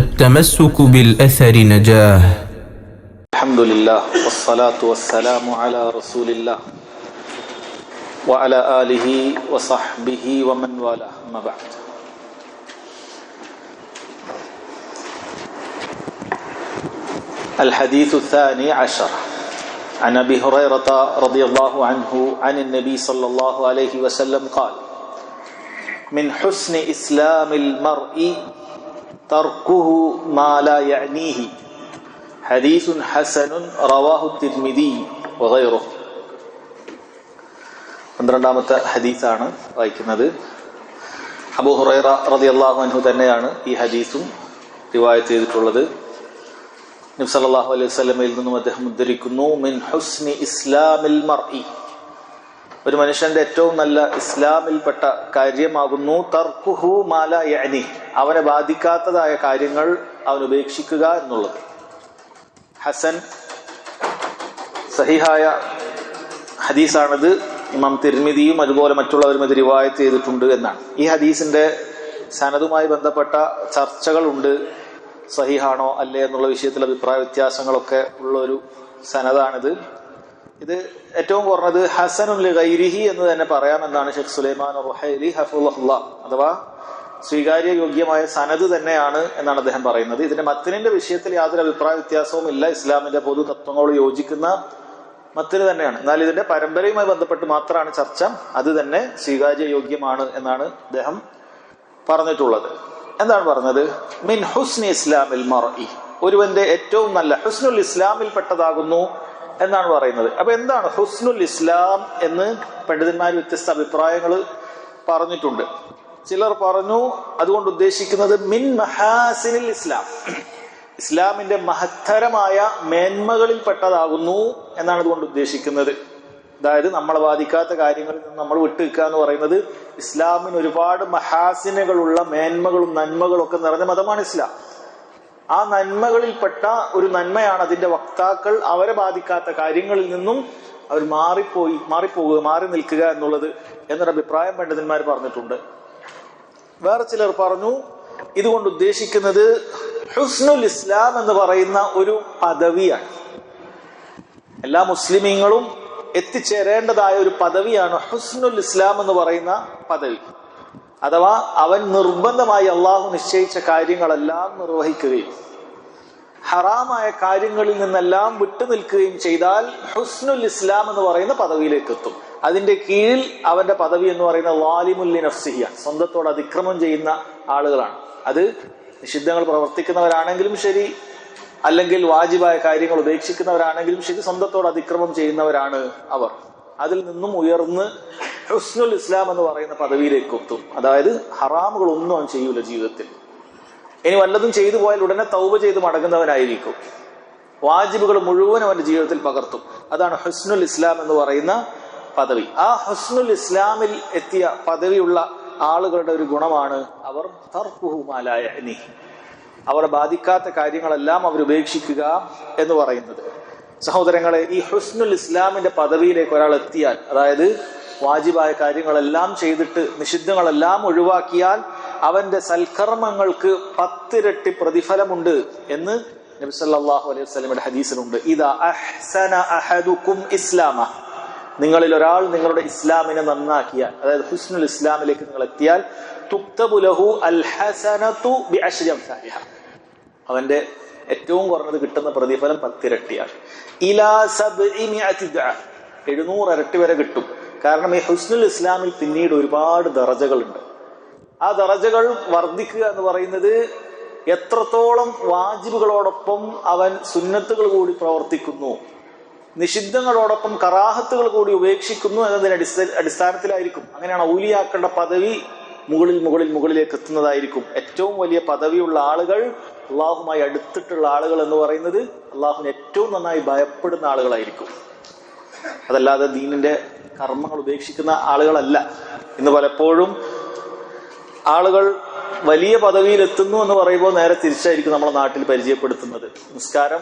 التمسك بالأثر نجاه. الحمد لله والصلاة والسلام على رسول الله وعلى آله وصحبه ومن والاه أما بعد. الحديث الثاني عشر. عن أبي هريرة رضي الله عنه عن النبي صلى الله عليه وسلم قال من حسن إسلام المرء تركه ما لا يعنيه حديث حسن رواه الترمذي وغيره പന്ത്രണ്ടാമത്തെ ഹദീസാണ് വായിക്കുന്നത് അബൂ ഹുറൈറ റളിയല്ലാഹു അൻഹു തന്നെയാണ് ഈ ഹദീസും റിവായത്ത് ചെയ്തിട്ടുള്ളത് നബി സല്ലല്ലാഹു അലൈഹി വസല്ലമയിൽ നിന്നും അദ്ദേഹം ഉദ്ധരിക്കുന്നു മിൻ ഹുസ്നി ഇസ്ലാമിൽ മർഇ ഒരു മനുഷ്യന്റെ ഏറ്റവും നല്ല ഇസ്ലാമിൽപ്പെട്ട കാര്യമാകുന്നു. തർക്കുഹു മാല യനി അവനെ ബാധിക്കാത്തതായ കാര്യങ്ങൾ അവൻ ഉപേക്ഷിക്കുക എന്നുള്ളത്. ഹസൻ സഹിഹായ ഹദീസാണിത്. ഇമാം തിരുമിതിയും അതുപോലെ മറ്റുള്ളവരും ഇത് റിവായത്ത് ചെയ്തിട്ടുണ്ട് എന്നാണ്. ഈ ഹദീസിന്റെ സനതുമായി ബന്ധപ്പെട്ട ചർച്ചകളുണ്ട്. സഹിഹാണോ അല്ലേ എന്നുള്ള വിഷയത്തിൽ അഭിപ്രായ വ്യത്യാസങ്ങളൊക്കെ ഉള്ള ഒരു സനതാണിത് ഇത് ഏറ്റവും കുറഞ്ഞത് ഹസനുൽ ഗൈരിഹി എന്ന് തന്നെ പറയാമെന്നാണ് ഷെഖ് സുലൈമാൻ റുഹൈലി ഹഫുല്ല അഥവാ സ്വീകാര്യ യോഗ്യമായ സനത് തന്നെയാണ് എന്നാണ് അദ്ദേഹം പറയുന്നത്. ഇതിന്റെ മത്തിനിന്റെ വിഷയത്തിൽ യാതൊരു അഭിപ്രായ വ്യത്യാസവും ഇല്ല. ഇസ്ലാമിന്റെ പൊതു തത്വങ്ങളോട് യോജിക്കുന്ന മത്തിന് തന്നെയാണ്. എന്നാൽ ഇതിന്റെ പരമ്പരയുമായി ബന്ധപ്പെട്ട് മാത്രമാണ് ചർച്ച. അത് തന്നെ സ്വീകാര്യ യോഗ്യമാണ് എന്നാണ് അദ്ദേഹം പറഞ്ഞിട്ടുള്ളത്. എന്താണ് പറഞ്ഞത്? മിൻ ഹുസ്നി ഇസ്ലാമിൽ മറഇ ഒരുവന്റെ ഏറ്റവും നല്ല ഹുസ്നുൽ ഇസ്ലാമിൽ പെട്ടതാകുന്നു എന്നാണ് പറയുന്നത്. അപ്പൊ എന്താണ് ഹുസ്നുൽ ഇസ്ലാം എന്ന് പണ്ഡിതന്മാർ വ്യത്യസ്ത അഭിപ്രായങ്ങൾ പറഞ്ഞിട്ടുണ്ട്. ചിലർ പറഞ്ഞു അതുകൊണ്ട് ഉദ്ദേശിക്കുന്നത് മിൻ മഹാസിനിൽ ഇസ്ലാം. ഇസ്ലാമിന്റെ മഹത്തരമായ മേന്മകളിൽ പെട്ടതാകുന്നു എന്നാണ് ഇതുകൊണ്ട് ഉദ്ദേശിക്കുന്നത്. അതായത് നമ്മൾ ബാധിക്കാത്ത കാര്യങ്ങളിൽ നിന്ന് നമ്മൾ വിട്ടുനിൽക്കുക എന്ന് പറയുന്നത് ഇസ്ലാമിന് ഒരുപാട് മഹാസിനകളുള്ള മേന്മകളും നന്മകളും ഒക്കെ നിറഞ്ഞ മതമാണ് ഇസ്ലാം. ആ നന്മകളിൽപ്പെട്ട ഒരു നന്മയാണ് അതിന്റെ വക്താക്കൾ അവരെ ബാധിക്കാത്ത കാര്യങ്ങളിൽ നിന്നും അവർ മാറിപ്പോയി മാറിപ്പോകുക മാറി നിൽക്കുക എന്നുള്ളത് എന്നൊരു അഭിപ്രായം പണ്ഡിതന്മാർ പറഞ്ഞിട്ടുണ്ട്. വേറെ ചിലർ പറഞ്ഞു ഇതുകൊണ്ട് ഉദ്ദേശിക്കുന്നത് ഹുസ്നുൽ ഇസ്ലാം എന്ന് പറയുന്ന ഒരു പദവിയാണ്. എല്ലാ മുസ്ലിമീങ്ങളും എത്തിച്ചേരേണ്ടതായ ഒരു പദവിയാണ് ഹുസ്നുൽ ഇസ്ലാം എന്ന് പറയുന്ന പദവി. അഥവാ അവൻ നിർബന്ധമായി അള്ളാഹു നിശ്ചയിച്ച കാര്യങ്ങളെല്ലാം നിർവഹിക്കുകയും ഹറാമായ കാര്യങ്ങളിൽ നിന്നെല്ലാം വിട്ടുനിൽക്കുകയും ചെയ്താൽ ഹുസ്നുൽ ഇസ്ലാം എന്ന് പറയുന്ന പദവിയിലേക്ക് എത്തും. അതിന്റെ കീഴിൽ അവന്റെ പദവി എന്ന് പറയുന്ന വാലിമുല്ലി നഫ്സിഹിയ സ്വന്തത്തോട് അതിക്രമം ചെയ്യുന്ന ആളുകളാണ്. അത് നിഷിദ്ധങ്ങൾ പ്രവർത്തിക്കുന്നവരാണെങ്കിലും ശരി അല്ലെങ്കിൽ വാജിബായ കാര്യങ്ങൾ ഉപേക്ഷിക്കുന്നവരാണെങ്കിലും ശരി സ്വന്തത്തോട് അതിക്രമം ചെയ്യുന്നവരാണ് അവർ. അതിൽ നിന്നും ഉയർന്ന് ഹുസ്നുൽ ഇസ്ലാം എന്ന് പറയുന്ന പദവിയിലേക്ക് എത്തും. അതായത് ഹറാമുകൾ ഒന്നും അവൻ ചെയ്യൂല ജീവിതത്തിൽ. ഇനി വല്ലതും ചെയ്തു പോയാൽ ഉടനെ തൗബ ചെയ്ത് മടങ്ങുന്നവനായിരിക്കും. വാജിബുകൾ മുഴുവൻ അവന്റെ ജീവിതത്തിൽ പകർത്തും. അതാണ് ഹുസ്നുൽ ഇസ്ലാം എന്ന് പറയുന്ന പദവി. ആ ഹുസ്നുൽ ഇസ്ലാമിൽ എത്തിയ പദവിയുള്ള ആളുകളുടെ ഒരു ഗുണമാണ് അവർ തർക്കുഹുമാലായ അവരെ ബാധിക്കാത്ത കാര്യങ്ങളെല്ലാം അവർ ഉപേക്ഷിക്കുക എന്ന് പറയുന്നത്. സഹോദരങ്ങളെ ഈ ഹുസ്നുൽ ഇസ്ലാമിന്റെ പദവിയിലേക്ക് ഒരാൾ എത്തിയാൽ അതായത് വാജിബായ കാര്യങ്ങളെല്ലാം ചെയ്തിട്ട് നിഷിദ്ധങ്ങളെല്ലാം ഒഴിവാക്കിയാൽ അവന്റെ സൽക്കർമ്മങ്ങൾക്ക് പത്തിരട്ടി പ്രതിഫലമുണ്ട് എന്ന് നബി സല്ലല്ലാഹു അലൈഹി വസല്ലമയുടെ ഹദീസിലുണ്ട്. ഇതാ അഹ്സന അഹദുക്കും ഇസ്ലാമ. നിങ്ങളിൽ ഒരാൾ നിങ്ങളുടെ ഇസ്ലാമിനെ നന്നാക്കിയാൽ അതായത് ഹുസ്നുൽ ഇസ്ലാമിലേക്ക് നിങ്ങൾ എത്തിയാൽ തുക്തബുലഹു അൽ ഹസനതു അംസാലിഹ അവന്റെ ഏറ്റവും കുറഞ്ഞത് കിട്ടുന്ന പ്രതിഫലം പത്തിരട്ടിയാണ്. ഇലാ എഴുന്നൂറ് ഇരട്ടി വരെ കിട്ടും. കാരണം ഈ ഹുസ്നുൽ ഇസ്ലാമിൽ പിന്നീട് ഒരുപാട് ദറജകളുണ്ട്. ആ ദറജകൾ വർദ്ധിക്കുക എന്ന് പറയുന്നത് എത്രത്തോളം വാജിബുകളോടൊപ്പം അവൻ സുന്നത്തുകൾ കൂടി പ്രവർത്തിക്കുന്നു നിഷിദ്ധങ്ങളോടൊപ്പം കറാഹത്തുകൾ കൂടി ഉപേക്ഷിക്കുന്നു എന്നതിന് അടിസ്ഥ അടിസ്ഥാനത്തിലായിരിക്കും. അങ്ങനെയാണ് ഔലിയാക്കളുടെ പദവി മുകളിൽ മുകളിൽ മുകളിലേക്ക് എത്തുന്നതായിരിക്കും. ഏറ്റവും വലിയ പദവിയുള്ള ആളുകൾ അള്ളാഹുമായി അടുത്തിട്ടുള്ള ആളുകൾ എന്ന് പറയുന്നത് അള്ളാഹുവിന് ഏറ്റവും നന്നായി ഭയപ്പെടുന്ന ആളുകളായിരിക്കും. അതല്ലാതെ ദീനിന്റെ കർമ്മങ്ങൾ ഉപേക്ഷിക്കുന്ന ആളുകളല്ല. ഇന്ന് പലപ്പോഴും ആളുകൾ വലിയ പദവിയിൽ എത്തുന്നു എന്ന് പറയുമ്പോൾ നേരെ തിരിച്ചായിരിക്കും നമ്മളെ നാട്ടിൽ പരിചയപ്പെടുത്തുന്നത്. നിസ്കാരം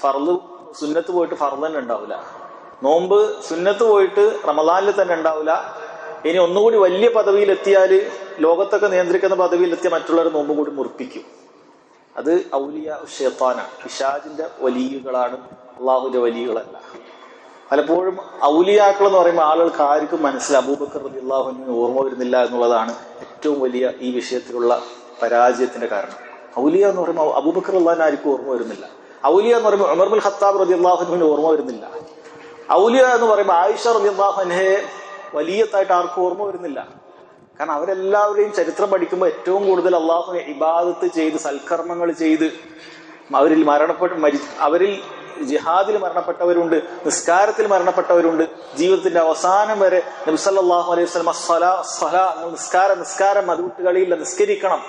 ഫർദ് സുന്നത്ത് പോയിട്ട് ഫർദ് തന്നെ ഉണ്ടാവില്ല. നോമ്പ് സുന്നത്ത് പോയിട്ട് റമദാനിൽ തന്നെ ഉണ്ടാവില്ല. ഇനി ഒന്നുകൂടി വലിയ പദവിയിൽ എത്തിയാൽ ലോകത്തൊക്കെ നിയന്ത്രിക്കുന്ന പദവിയിൽ എത്തിയ മറ്റുള്ളവർ നോമ്പ് കൂടി മുറിപ്പിക്കും. അത് ഔലിയ ഷെയ്ത്താനാണ് പിശാജിന്റെ വലിയുകളാണ് അള്ളാഹുവിന്റെ വലിയുകളല്ല പലപ്പോഴും ഔലിയാക്കൾ എന്ന് പറയുമ്പോൾ ആളുകൾക്ക് ആർക്കും മനസ്സിൽ അബൂബക്കർ റലി അള്ളാഹുവിന് ഓർമ്മ വരുന്നില്ല എന്നുള്ളതാണ് ഏറ്റവും വലിയ ഈ വിഷയത്തിലുള്ള പരാജയത്തിന്റെ കാരണം. ഔലിയ എന്ന് പറയുമ്പോൾ അബൂബക്കർ അള്ളാഹിന് ആർക്കും ഓർമ്മ വരുന്നില്ല. ഔലിയ എന്ന് പറയുമ്പോൾ ഉമർബുൽ ഖത്താബ് റലി അള്ളാഹുവിന് ഓർമ്മ വരുന്നില്ല. ഔലിയ എന്ന് പറയുമ്പോൾ ആയിഷ റലി അള്ളാഹുനെ വലിയത്തായിട്ട് ആർക്കും ഓർമ്മ വരുന്നില്ല. കാരണം അവരെല്ലാവരെയും ചരിത്രം പഠിക്കുമ്പോൾ ഏറ്റവും കൂടുതൽ അള്ളാഹു ഇബാദത്ത് ചെയ്ത് സൽക്കർമ്മങ്ങൾ ചെയ്ത് അവരിൽ മരണപ്പെട്ട് മരി അവരിൽ ജിഹാദിൽ മരണപ്പെട്ടവരുണ്ട് നിസ്കാരത്തിൽ മരണപ്പെട്ടവരുണ്ട്. ജീവിതത്തിന്റെ അവസാനം വരെ നബ്സല്ലാഹു അലൈഹി വസ്ലം നിങ്ങൾ നിസ്കാരം നിസ്കാരം അത് നിസ്കരിക്കണം.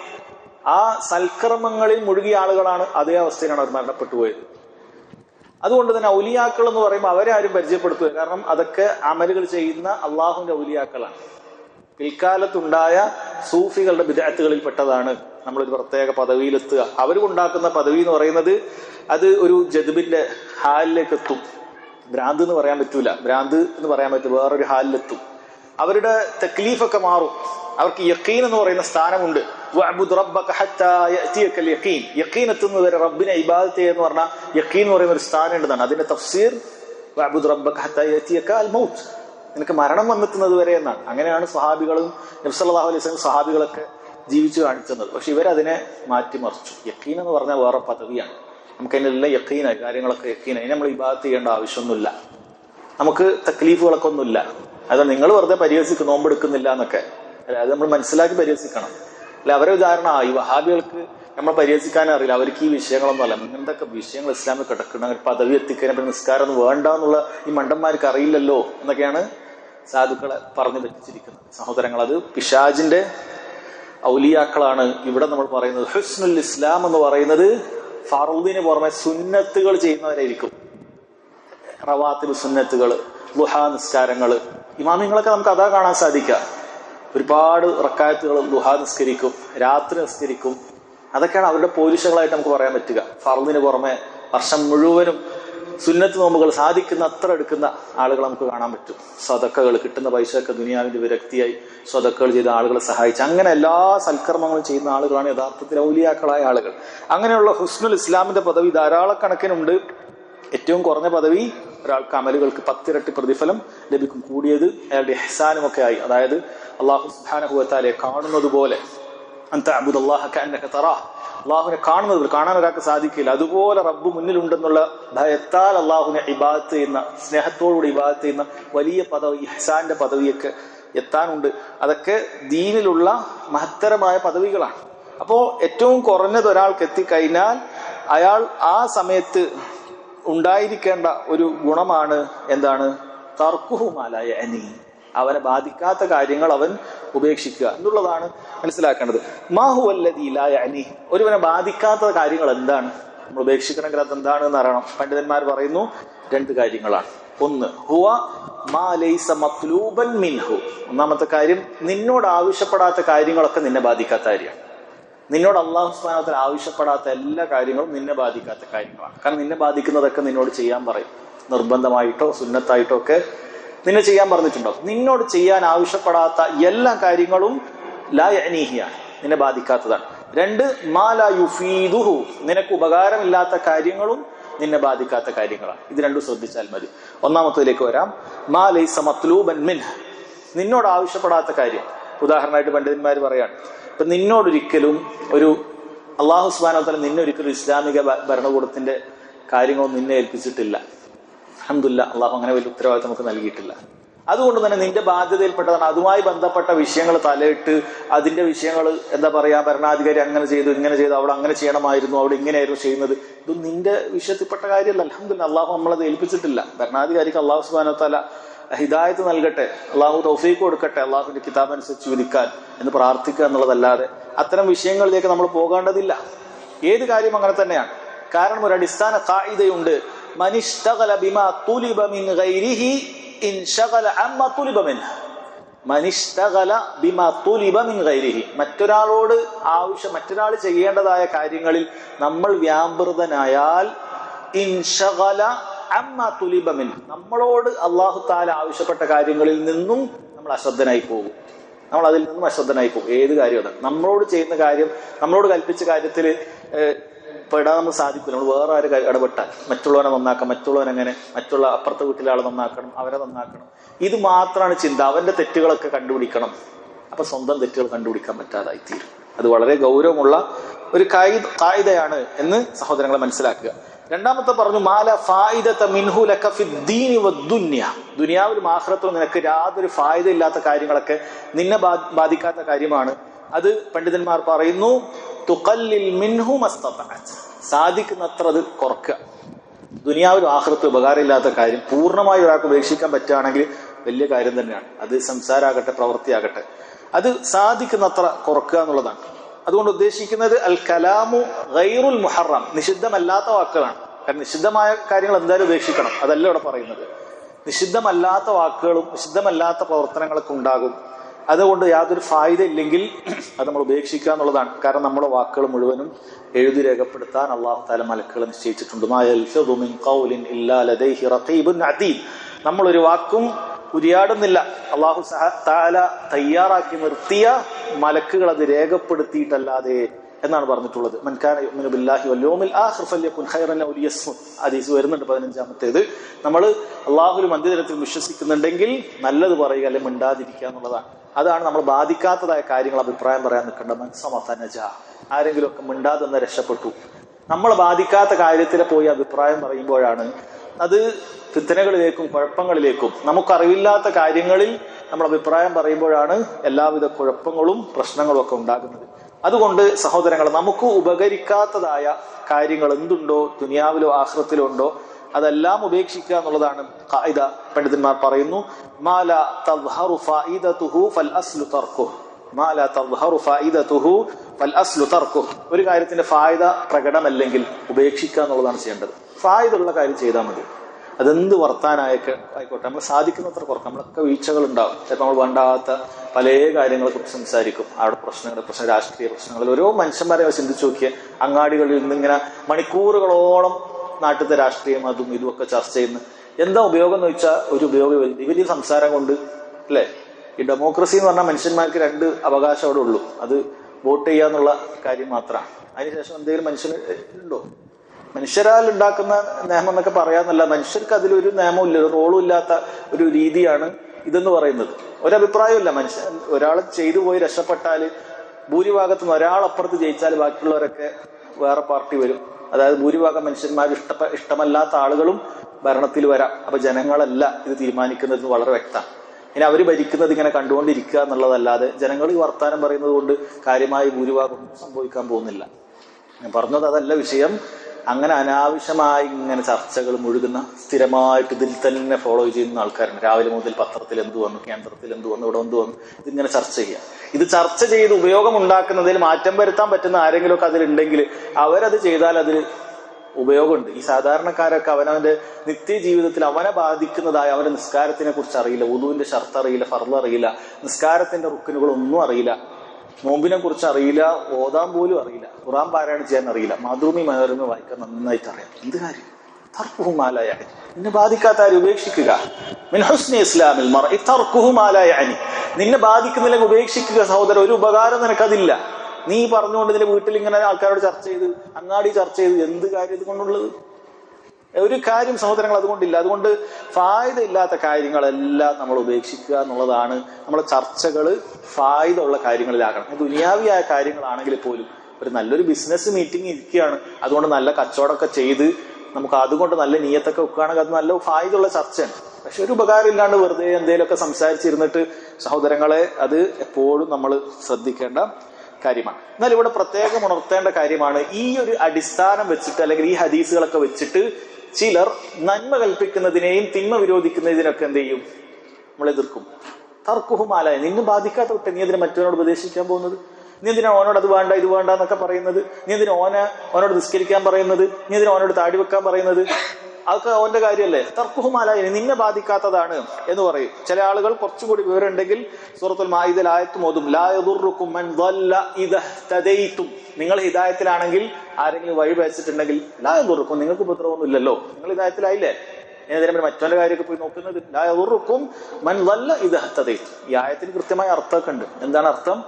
ആ സൽക്കർമ്മങ്ങളിൽ മുഴുകിയ ആളുകളാണ് അതേ അവസ്ഥയിലാണ് അവർ മരണപ്പെട്ടു പോയത്. അതുകൊണ്ട് തന്നെ ഔലിയാക്കൾ എന്ന് പറയുമ്പോൾ അവരെ ആരും പരിചയപ്പെടുത്തുക കാരണം അതൊക്കെ അമലുകൾ ചെയ്യുന്ന അള്ളാഹുവിന്റെ ഔലിയാക്കളാണ്. പിൽക്കാലത്തുണ്ടായ സൂഫികളുടെ വിദഗ്ധകളിൽ പെട്ടതാണ് നമ്മളൊരു പ്രത്യേക പദവിയിലെത്തുക. അവർ ഉണ്ടാക്കുന്ന പദവി എന്ന് പറയുന്നത് അത് ഒരു ജദുബിന്റെ ഹാലിലേക്ക് എത്തും ഭ്രാന്ത് എന്ന് പറയാൻ പറ്റൂല. ഭ്രാന്ത് എന്ന് പറയാൻ പറ്റും വേറൊരു ഹാലിലെത്തും. അവരുടെ തക്ലീഫൊക്കെ മാറും. അവർക്ക് യക്കീൻ എന്ന് പറയുന്ന സ്ഥാനമുണ്ട്. എത്തുന്നവരെ റബ്ബിനെ ഇബാദത്തെ എന്ന് പറഞ്ഞാൽ യക്കീൻ എന്ന് പറയുന്ന ഒരു സ്ഥാനം ഉണ്ടെന്നാണ് അതിന്റെ തഫ്സീർ വഅ്ബുദ് റബ്ബക ഹത്താ അൽ മൗത്ത്. നിനക്ക് മരണം വന്നെത്തുന്നത് വരെ എന്നാണ്. അങ്ങനെയാണ് സ്വഹാബികളും നബ്സല്ലാഹു അലൈഹി സ്വലം സ്വഹാബികളൊക്കെ ജീവിച്ചു കാണിച്ചത്. പക്ഷെ ഇവരതിനെ മാറ്റിമറിച്ചു. യക്കീൻ എന്ന് പറഞ്ഞാൽ വേറെ പദവിയാണ്. നമുക്ക് അതിനെല്ലാം യക്കീനായി കാര്യങ്ങളൊക്കെ യക്കീനായി. നമ്മൾ ഇബാദത്ത് ചെയ്യേണ്ട ആവശ്യമൊന്നുമില്ല. നമുക്ക് തക്ലീഫുകളൊക്കെ ഒന്നുമില്ല. അത് നിങ്ങൾ വെറുതെ പരിഹസിക്കും നോമ്പെടുക്കുന്നില്ല എന്നൊക്കെ. അല്ല അത് നമ്മൾ മനസ്സിലാക്കി പരിഹസിക്കണം. അല്ല അവരെ ഉദാഹരണ ഈ വഹാബികൾക്ക് നമ്മൾ പരിഹസിക്കാൻ അറിയില്ല. അവർക്ക് ഈ വിഷയങ്ങളൊന്നും അല്ല. ഇങ്ങനത്തെ വിഷയങ്ങൾ ഇസ്ലാമിൽ കിടക്കുന്ന പദവി എത്തിക്കാൻ പിന്നെ നിസ്കാരം ഒന്നും വേണ്ട എന്നുള്ള ഈ മണ്ടന്മാർക്ക് അറിയില്ലല്ലോ എന്നൊക്കെയാണ് സാധുക്കളെ പറഞ്ഞു പറ്റിച്ചിരിക്കുന്നത്. സഹോദരങ്ങൾ അത് പിശാജിന്റെ ഔലിയാക്കളാണ്. ഇവിടെ നമ്മൾ പറയുന്നത് ഹുസ്നുൽ ഇസ്ലാം എന്ന് പറയുന്നത് ഫറൂദിന് പുറമെ സുന്നത്തുകൾ ചെയ്യുന്നവരായിരിക്കും. റവാത്തിൽ സുന്നത്തുകൾ ലുഹാ നിസ്കാരങ്ങൾ ഇമാമിങ്ങളൊക്കെ നമുക്ക് അതാ കാണാൻ സാധിക്കാം ഒരുപാട് റക്കായത്തുകൾ ലുഹാ നിസ്കരിക്കും രാത്രി നിസ്കരിക്കും. അതൊക്കെയാണ് അവരുടെ പോലീസുകളായിട്ട് നമുക്ക് പറയാൻ പറ്റുക. ഫറൂദിന് പുറമെ വർഷം മുഴുവനും സുന്നത്ത് നോമ്പുകൾ സാധിക്കുന്ന അത്ര എടുക്കുന്ന ആളുകൾ നമുക്ക് കാണാൻ പറ്റും. സ്വതക്കകൾ കിട്ടുന്ന പൈസയൊക്കെ ദുനിയാവിന്റെ വിരക്തിയായി സ്വതക്കകൾ ചെയ്ത ആളുകളെ സഹായിച്ച് അങ്ങനെ എല്ലാ സൽക്കർമ്മങ്ങളും ചെയ്യുന്ന ആളുകളാണ് യഥാർത്ഥത്തിൽ ഔലിയാക്കളായ ആളുകൾ. അങ്ങനെയുള്ള ഹുസ്നുൽ ഇസ്ലാമിന്റെ പദവി ധാരാളക്കണക്കിനുണ്ട്. ഏറ്റവും കുറഞ്ഞ പദവി ഒരാൾക്ക് അമലുകൾക്ക് പത്തിരട്ടി പ്രതിഫലം ലഭിക്കും. കൂടിയത് അയാളുടെ എഹ്സാനും ഒക്കെ ആയി. അതായത് അള്ളാഹു സുബാനഹുവത്താലെ കാണുന്നത് പോലെ അന്ത അബുദ് അള്ളാഹ അള്ളാഹുവിനെ കാണുന്നത് കാണാൻ ഒരാൾക്ക് സാധിക്കില്ല. അതുപോലെ റബ്ബ് മുന്നിലുണ്ടെന്നുള്ള ഭയത്താൽ അള്ളാഹുവിനെ ഇബാദത്ത് ചെയ്യുന്ന സ്നേഹത്തോടുകൂടി ഇബാദത്ത് ചെയ്യുന്ന വലിയ പദവി ഇഹ്സാന്റെ പദവിയൊക്കെ എത്താനുണ്ട്. അതൊക്കെ ദീനിലുള്ള മഹത്തരമായ പദവികളാണ്. അപ്പോൾ ഏറ്റവും കുറഞ്ഞത് ഒരാൾക്ക് എത്തിക്കഴിഞ്ഞാൽ അയാൾ ആ സമയത്ത് ഉണ്ടായിരിക്കേണ്ട ഒരു ഗുണമാണ് എന്താണ്? തർക്കുഹുമാലായ അനി അവനെ ബാധിക്കാത്ത കാര്യങ്ങൾ അവൻ ഉപേക്ഷിക്കുക എന്നുള്ളതാണ് മനസ്സിലാക്കേണ്ടത്. മാഹുവല്ലതീലായ അനി ഒരുവനെ ബാധിക്കാത്ത കാര്യങ്ങൾ എന്താണ്? നമ്മൾ ഉപേക്ഷിക്കണമെങ്കിൽ അത് എന്താണ് എന്ന് അറിയണം. പണ്ഡിതന്മാർ പറയുന്നു രണ്ട് കാര്യങ്ങളാണ്. ഒന്ന് ഹുവ മാ ലൈസ മിൻഹു. ഒന്നാമത്തെ കാര്യം നിന്നോട് ആവശ്യപ്പെടാത്ത കാര്യങ്ങളൊക്കെ നിന്നെ ബാധിക്കാത്ത കാര്യമാണ്. നിന്നോട് അള്ളാഹു സ്ഥാനത്തിൽ ആവശ്യപ്പെടാത്ത എല്ലാ കാര്യങ്ങളും നിന്നെ ബാധിക്കാത്ത കാര്യങ്ങളാണ്. കാരണം നിന്നെ ബാധിക്കുന്നതൊക്കെ നിന്നോട് ചെയ്യാൻ പറയും. നിർബന്ധമായിട്ടോ സുന്നത്തായിട്ടോ ഒക്കെ നിന്നെ ചെയ്യാൻ പറഞ്ഞിട്ടുണ്ടോ? നിന്നോട് ചെയ്യാൻ ആവശ്യപ്പെടാത്ത എല്ലാ കാര്യങ്ങളും ലായനീഹിയാണ് നിന്നെ ബാധിക്കാത്തതാണ്. രണ്ട് മാല യുഫീദുഹു. നിനക്ക് ഉപകാരമില്ലാത്ത കാര്യങ്ങളും നിന്നെ ബാധിക്കാത്ത കാര്യങ്ങളാണ്. ഇത് രണ്ടും ശ്രദ്ധിച്ചാൽ മതി. ഒന്നാമത്തേക്ക് വരാം. മാലൈ സമത്ലൂബൻ മത്ലൂബൻ മിൻ നിന്നോട് ആവശ്യപ്പെടാത്ത കാര്യം. ഉദാഹരണമായിട്ട് പണ്ഡിതന്മാർ പറയാണ്. ഇപ്പൊ നിന്നോടൊരിക്കലും ഒരു അള്ളാഹു തന്നെ നിന്നൊരിക്കലും ഇസ്ലാമിക ഭരണകൂടത്തിന്റെ കാര്യങ്ങളൊന്നും നിന്നെ ഏൽപ്പിച്ചിട്ടില്ല. അഹമ്മദില്ല അള്ളാഹു അങ്ങനെ വലിയ ഉത്തരവാദിത്തം നമുക്ക് നൽകിയിട്ടില്ല. അതുകൊണ്ട് തന്നെ നിന്റെ ബാധ്യതയിൽപ്പെട്ടതാണ്. അതുമായി ബന്ധപ്പെട്ട വിഷയങ്ങൾ തലയിട്ട് അതിന്റെ വിഷയങ്ങൾ എന്താ പറയാ ഭരണാധികാരി അങ്ങനെ ചെയ്തു ഇങ്ങനെ ചെയ്തു അവിടെ അങ്ങനെ ചെയ്യണമായിരുന്നു അവിടെ ഇങ്ങനെയായിരുന്നു ചെയ്യുന്നത്. ഇത് നിന്റെ വിഷയത്തിൽപ്പെട്ട കാര്യമല്ല. അലഹമില്ല അള്ളാഹു നമ്മളത് ഏൽപ്പിച്ചിട്ടില്ല. ഭരണാധികാരിക്ക് അള്ളാഹു സുബാന തല ഹിദായത്ത് നൽകട്ടെ അള്ളാഹു തൗഫീഖ് കൊടുക്കട്ടെ അള്ളാഹുവിന്റെ കിതാബ് അനുസരിച്ച് വിധിക്കാൻ എന്ന് പ്രാർത്ഥിക്കുക എന്നുള്ളതല്ലാതെ അത്തരം വിഷയങ്ങളിലേക്ക് നമ്മൾ പോകേണ്ടതില്ല. ഏത് കാര്യം അങ്ങനെ തന്നെയാണ്. കാരണം ഒരു അടിസ്ഥാന കായികയുണ്ട് മനിഷ്തകല ബിമാ തുലിബ മിൻ ഗൈരിഹി عما طلب തുലിബ من اشتغل ബിമാ തുലിബ മിൻ ഗൈരിഹി. മറ്റൊരാളോട് ആവശ്യം മറ്റൊരാൾ ചെയ്യേണ്ടതായ കാര്യങ്ങളിൽ നമ്മൾ വ്യാപൃതനായാൽ ഇൻഷഗല അമ്മ തുലിബ മിൻ നമ്മളോട് അള്ളാഹു താല ആവശ്യപ്പെട്ട കാര്യങ്ങളിൽ നിന്നും നമ്മൾ അശ്രദ്ധനായി പോകും. നമ്മൾ അതിൽ നിന്നും അശ്രദ്ധനായി പോകും. ഏത് കാര്യം നമ്മളോട് ചെയ്യുന്ന കാര്യം നമ്മളോട് കൽപ്പിച്ച കാര്യത്തിൽ പെടാൻ സാധിക്കില്ല നമ്മൾ വേറെ ആര് ഇടപെട്ടാൽ മറ്റുള്ളവനെ നന്നാക്കാം മറ്റുള്ളവനെങ്ങനെ മറ്റുള്ള അപ്പുറത്തെ വീട്ടിലെ ആളെ നന്നാക്കണം അവരെ നന്നാക്കണം. ഇത് മാത്രമാണ് ചിന്ത. അവന്റെ തെറ്റുകളൊക്കെ കണ്ടുപിടിക്കണം. അപ്പൊ സ്വന്തം തെറ്റുകൾ കണ്ടുപിടിക്കാൻ പറ്റാതായി തീരും അത് വളരെ ഗൗരവമുള്ള ഒരു കായി കായികയാണ് എന്ന് സഹോദരങ്ങളെ മനസ്സിലാക്കുക. രണ്ടാമത്തെ പറഞ്ഞു മാല ഫായിദത്ത മിൻഹു ലക ഫിദ്ദീനി വദ്ദുന്യ ദുനിയാവിലും ആഖിറത്തിലും നിനക്ക് യാതൊരു ഫായിദ ഇല്ലാത്ത കാര്യങ്ങളൊക്കെ നിന്നെ ബാധിക്കാത്ത കാര്യമാണ്. അത് പണ്ഡിതന്മാർ പറയുന്നു തുഖല്ലിൽ മിൻഹു മസ്തതഅത്. സാധിക്കുന്നത്ര അത് കുറക്കുക. ദുനിയാവിലും ആഹൃത്ത് ഉപകാരമില്ലാത്ത കാര്യം പൂർണമായി ഒരാൾക്ക് ഉപേക്ഷിക്കാൻ പറ്റുകയാണെങ്കിൽ വലിയ കാര്യം തന്നെയാണ്. അത് സംസാരമാകട്ടെ പ്രവൃത്തിയാകട്ടെ. അത് സാധിക്കുന്നത്ര കുറക്കുക എന്നുള്ളതാണ്. അതുകൊണ്ട് ഉദ്ദേശിക്കുന്നത് അൽ കലാമു ഗൈറുൽ മുഹറം. നിഷിദ്ധമല്ലാത്ത വാക്കുകളാണ്. കാരണം നിഷിദ്ധമായ കാര്യങ്ങൾ എന്തായാലും ഉപേക്ഷിക്കണം. അതല്ല ഇവിടെ പറയുന്നത്. നിഷിദ്ധമല്ലാത്ത വാക്കുകളും നിഷിദ്ധമല്ലാത്ത പ്രവർത്തനങ്ങളൊക്കെ ഉണ്ടാകും. അതുകൊണ്ട് യാതൊരു ഫായ്ദ ഇല്ലെങ്കിൽ അത് നമ്മൾ ഉപേക്ഷിക്കുക എന്നുള്ളതാണ്. കാരണം നമ്മുടെ വാക്കുകൾ മുഴുവനും എഴുതി രേഖപ്പെടുത്താൻ അള്ളാഹു താല മലക്കുകൾ നിശ്ചയിച്ചിട്ടുണ്ട്. നമ്മളൊരു വാക്കും ഉരിയാടുന്നില്ല. അള്ളാഹു താല തയ്യാറാക്കി നിർത്തിയ മലക്കുകൾ അത് രേഖപ്പെടുത്തിയിട്ടല്ലാതെ എന്നാണ് പറഞ്ഞിട്ടുള്ളത്. മൻകാന ബില്ലാഹി വൽ യൗമിൽ ആഖിർ ഫല്യകുൻ ഖൈറൻ ഔ ലിയസ്മുത് ഹദീസ് വരുന്നുണ്ട് പതിനഞ്ചാമത്തേത്. നമ്മൾ അള്ളാഹുലും മന്ദിരത്തിൽ വിശ്വസിക്കുന്നുണ്ടെങ്കിൽ നല്ലത് പറയുക അല്ലെങ്കിൽ മിണ്ടാതിരിക്കുക എന്നുള്ളതാണ്. അതാണ് നമ്മൾ ബാധിക്കാത്തതായ കാര്യങ്ങൾ അഭിപ്രായം പറയാൻ നിൽക്കേണ്ട മനസ്സമത്തനജ ആരെങ്കിലും ഒക്കെ മിണ്ടാതെ തന്നെ രക്ഷപ്പെട്ടു. നമ്മൾ ബാധിക്കാത്ത കാര്യത്തിൽ പോയി അഭിപ്രായം പറയുമ്പോഴാണ് അത് ഫിത്തനകളിലേക്കും കുഴപ്പങ്ങളിലേക്കും നമുക്കറിവില്ലാത്ത കാര്യങ്ങളിൽ നമ്മൾ അഭിപ്രായം പറയുമ്പോഴാണ് എല്ലാവിധ കുഴപ്പങ്ങളും പ്രശ്നങ്ങളും ഒക്കെ ഉണ്ടാകുന്നത്. അതുകൊണ്ട് സഹോദരങ്ങൾ നമുക്ക് ഉപകരിക്കാത്തതായ കാര്യങ്ങൾ എന്തുണ്ടോ ദുനിയാവിലോ ആഹ്റത്തിലോ ഉണ്ടോ അതെല്ലാം ഉപേക്ഷിക്കുക എന്നുള്ളതാണ് കായിത പണ്ഡിതന്മാർ പറയുന്നു. മാല മാല ഒരു കാര്യത്തിന്റെ ഫായിദ പ്രകടമല്ലെങ്കിൽ ഉപേക്ഷിക്കുക എന്നുള്ളതാണ് ചെയ്യേണ്ടത്. ഫായിദ ഉള്ള കാര്യം ചെയ്താൽ മതി. അതെന്ത് വർത്താനായൊക്കെ ആയിക്കോട്ടെ നമ്മൾ സാധിക്കുന്നത്ര കുറക്കും. നമ്മളൊക്കെ വീഴ്ചകൾ ഉണ്ടാവും ചിലപ്പോൾ നമ്മൾ വേണ്ടാത്ത പല കാര്യങ്ങളെ കുറിച്ച് സംസാരിക്കും. അവിടെ പ്രശ്നങ്ങൾ പ്രശ്നം രാഷ്ട്രീയ പ്രശ്നങ്ങൾ ഓരോ മനുഷ്യന്മാരെ ചിന്തിച്ചു നോക്കിയ അങ്ങാടികളിൽ നിന്ന് ഇങ്ങനെ മണിക്കൂറുകളോളം നാട്ടിലത്തെ രാഷ്ട്രീയം അതും ഇതും ഒക്കെ ചർച്ച ചെയ്യുന്നു എന്താ ഉപയോഗം എന്ന് വെച്ചാൽ ഒരു ഉപയോഗം വലിയ സംസാരം കൊണ്ട് അല്ലേ? ഈ ഡെമോക്രസി എന്ന് പറഞ്ഞാൽ മനുഷ്യന്മാർക്ക് രണ്ട് അവകാശം അവിടെ ഉള്ളൂ. അത് വോട്ട് ചെയ്യാന്നുള്ള കാര്യം മാത്രമാണ്. അതിനുശേഷം എന്തെങ്കിലും മനുഷ്യന് ഉണ്ടോ? മനുഷ്യരാൽ ഉണ്ടാക്കുന്ന നിയമം എന്നൊക്കെ പറയാന്നല്ല മനുഷ്യർക്ക് അതിലൊരു നിയമവും ഇല്ല റോളും ഇല്ലാത്ത ഒരു രീതിയാണ് ഇതെന്ന് പറയുന്നത്. ഒരഭിപ്രായമില്ല മനുഷ്യൻ ഒരാൾ ചെയ്തു പോയി രക്ഷപ്പെട്ടാൽ ഭൂരിഭാഗത്തു നിന്ന് ഒരാളപ്പുറത്ത് ജയിച്ചാൽ ബാക്കിയുള്ളവരൊക്കെ വേറെ പാർട്ടി വരും. അതായത് ഭൂരിഭാഗം മനുഷ്യന്മാർ ഇഷ്ട ഇഷ്ടമല്ലാത്ത ആളുകളും ഭരണത്തിൽ വരാം. അപ്പൊ ജനങ്ങളല്ല ഇത് തീരുമാനിക്കുന്നത് വളരെ വ്യക്തമാണ്. ഇനി അവർ ഭരിക്കുന്നത് ഇങ്ങനെ കണ്ടുകൊണ്ടിരിക്കുക എന്നുള്ളതല്ലാതെ ജനങ്ങൾ ഈ വർത്താനം പറയുന്നത് കൊണ്ട് കാര്യമായി ഭൂരിഭാഗം സംഭവിക്കാൻ പോകുന്നില്ല. ഞാൻ പറഞ്ഞത് അതല്ല വിഷയം. അങ്ങനെ അനാവശ്യമായി ഇങ്ങനെ ചർച്ചകൾ മുഴുകുന്ന സ്ഥിരമായിട്ട് ഇതിൽ തന്നെ ഫോളോ ചെയ്യുന്ന ആൾക്കാരുണ്ട്. രാവിലെ മുതൽ പത്രത്തിൽ എന്ത് വന്നു കേന്ദ്രത്തിൽ എന്ത് വന്നു ഇവിടെ എന്ത് വന്നു ഇതിങ്ങനെ ചർച്ച ചെയ്യുക. ഇത് ചർച്ച ചെയ്ത് ഉപയോഗം ഉണ്ടാക്കുന്നതിൽ മാറ്റം വരുത്താൻ പറ്റുന്ന ആരെങ്കിലുമൊക്കെ അതിലുണ്ടെങ്കിൽ അവരത് ചെയ്താൽ അതിൽ ഉപയോഗമുണ്ട്. ഈ സാധാരണക്കാരൊക്കെ അവനവന്റെ നിത്യജീവിതത്തിൽ അവനെ ബാധിക്കുന്നതായ അവന്റെ നിസ്കാരത്തിനെ കുറിച്ച് അറിയില്ല ഉദുവിന്റെ ഷർത്ത് അറിയില്ല ഫർദ് അറിയില്ല നിസ്കാരത്തിന്റെ റുക്കിനുകൾ ഒന്നും അറിയില്ല. നോമ്പിനെ കുറിച്ച് അറിയില്ല ഓതാൻ പോലും അറിയില്ല. ഖുറാൻ പാരായണം ചെയ്യാൻ അറിയില്ല. മാതൃമി മനോരമ വായിക്കാൻ നന്നായിട്ട് അറിയാം. എന്ത് കാര്യം? നിന്നെ ബാധിക്കാത്ത ഉപേക്ഷിക്കുക? മിൻ ഹുസ്നി ഇസ്ലാമിൽ നിന്നെ ബാധിക്കുന്നില്ലെങ്കിൽ ഉപേക്ഷിക്കുക സഹോദരൻ. ഒരു ഉപകാരം നിനക്കതില്ല. നീ പറഞ്ഞുകൊണ്ട് നിന്റെ വീട്ടിൽ ഇങ്ങനെ ആൾക്കാരോട് ചർച്ച ചെയ്ത് അങ്ങാടി ചർച്ച ചെയ്ത് എന്ത് കാര്യം ഇത് കൊണ്ടുള്ളത്? ഒരു കാര്യം സഹോദരങ്ങൾ അതുകൊണ്ടില്ല. അതുകൊണ്ട് ഫായ്ദ ഇല്ലാത്ത കാര്യങ്ങളെല്ലാം നമ്മൾ ഉപേക്ഷിക്കുക എന്നുള്ളതാണ് നമ്മളെ ചർച്ചകൾ കാര്യങ്ങളിലാകണം. ഇത് ദുനിയാവിയായ കാര്യങ്ങളാണെങ്കിൽ പോലും ഒരു നല്ലൊരു ബിസിനസ് മീറ്റിംഗ് ഇരിക്കുകയാണ്. അതുകൊണ്ട് നല്ല കച്ചവടമൊക്കെ ചെയ്ത് നമുക്ക് അതുകൊണ്ട് നല്ല നീയത്തൊക്കെ വെക്കുകയാണെങ്കിൽ അത് നല്ല ഫായ്ദ ഉള്ള ചർച്ചയാണ്. പക്ഷെ ഒരു ഉപകാരം ഇല്ലാണ്ട് വെറുതെ എന്തെങ്കിലുമൊക്കെ സംസാരിച്ചിരുന്നിട്ട് സഹോദരങ്ങളെ അത് എപ്പോഴും നമ്മൾ ശ്രദ്ധിക്കേണ്ട കാര്യമാണ്. എന്നാൽ ഇവിടെ പ്രത്യേകം ഉണർത്തേണ്ട കാര്യമാണ് ഈ ഒരു അടിസ്ഥാനം വെച്ചിട്ട് അല്ലെങ്കിൽ ഈ ഹദീസുകളൊക്കെ വെച്ചിട്ട് ചിലർ നന്മ കൽപ്പിക്കുന്നതിനെയും തിന്മ വിരോധിക്കുന്നതിനൊക്കെ എന്ത് ചെയ്യും? നമ്മൾ എതിർക്കും. തർക്കുഹുമാലായ നിന്നും ബാധിക്കാത്ത വിട്ട് നീ അതിനെ മറ്റവനോട് ഉപദേശിക്കാൻ പോകുന്നത്? നീ എന്തിനാ ഓനോട് അത് വേണ്ട ഇത് വേണ്ട എന്നൊക്കെ പറയുന്നത്? നീ എന്തിനാ ഓന ഓനോട് നിസ്കരിക്കാൻ പറയുന്നത്? നീ എന്തിനാ ഓനോട് താടി വെക്കാൻ പറയുന്നത്? അതൊക്കെ അവന്റെ കാര്യമല്ലേ? തർക്കുഹുമാലായി നിന്നെ ബാധിക്കാത്തതാണ് എന്ന് പറയും. ചില ആളുകൾ കുറച്ചുകൂടി വിവരം ഉണ്ടെങ്കിൽ സൂറത്തുൽ മായിദൽ ആയത്തും ഓതും നിങ്ങൾ ഹിതായത്തിലാണെങ്കിൽ ആരെങ്കിലും വഴി വെച്ചിട്ടുണ്ടെങ്കിൽ ലായതുറുക്കും നിങ്ങൾക്ക് ഉപദ്രവമൊന്നും ഇല്ലല്ലോ. നിങ്ങൾ ഹിദായത്തിലായില്ലേ? എന്നതിനെ മറ്റൊരു കാര്യമൊക്കെ പോയി നോക്കുന്നത് ലായതുറുക്കും മൻ വല്ല ഇദഹത്തതയും ഈ ആയത്തിന് കൃത്യമായ അർത്ഥമൊക്കെ ഉണ്ട്. എന്താണ് അർത്ഥം?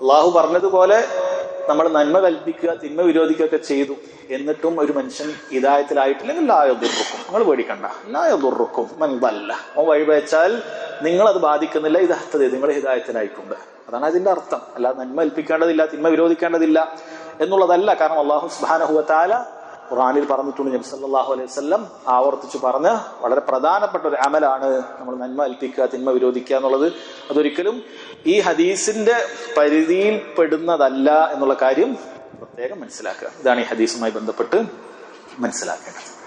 അള്ളാഹു പറഞ്ഞതുപോലെ നമ്മൾ നന്മ കൽപ്പിക്കുക തിന്മ വിരോധിക്കുകയൊക്കെ ചെയ്തു. എന്നിട്ടും ഒരു മനുഷ്യൻ ഹിതായത്തിലായിട്ടില്ലെങ്കിൽ ലായതുറുക്കും നിങ്ങൾ പേടിക്കണ്ട. ലായതുറുക്കും മൻതല്ല ഓ വഴിവെച്ചാൽ നിങ്ങളത് ബാധിക്കുന്നില്ല. ഇത് അർത്ഥത് നിങ്ങൾ ഹിതായത്തിലായിട്ടുണ്ട് അതാണ് അതിന്റെ അർത്ഥം. അല്ലാതെ നന്മ കൽപ്പിക്കേണ്ടതില്ല തിന്മ വിരോധിക്കേണ്ടതില്ല എന്നുള്ളതല്ല കാരണം അള്ളാഹു സുബാനഹുവത്താല ഖുറാനിൽ പറഞ്ഞിട്ടുണ്ട് നബി സല്ലല്ലാഹു അലൈഹി വസല്ലം. ആവർത്തിച്ച് പറഞ്ഞ് വളരെ പ്രധാനപ്പെട്ട ഒരു അമലാണ് നമ്മൾ നന്മ ഏൽപ്പിക്കുക തിന്മ വിരോധിക്കുക എന്നുള്ളത്. അതൊരിക്കലും ഈ ഹദീസിന്റെ പരിധിയിൽ പെടുന്നതല്ല എന്നുള്ള കാര്യം പ്രത്യേകം മനസ്സിലാക്കുക. ഇതാണ് ഈ ഹദീസുമായി ബന്ധപ്പെട്ട് മനസ്സിലാക്കേണ്ടത്.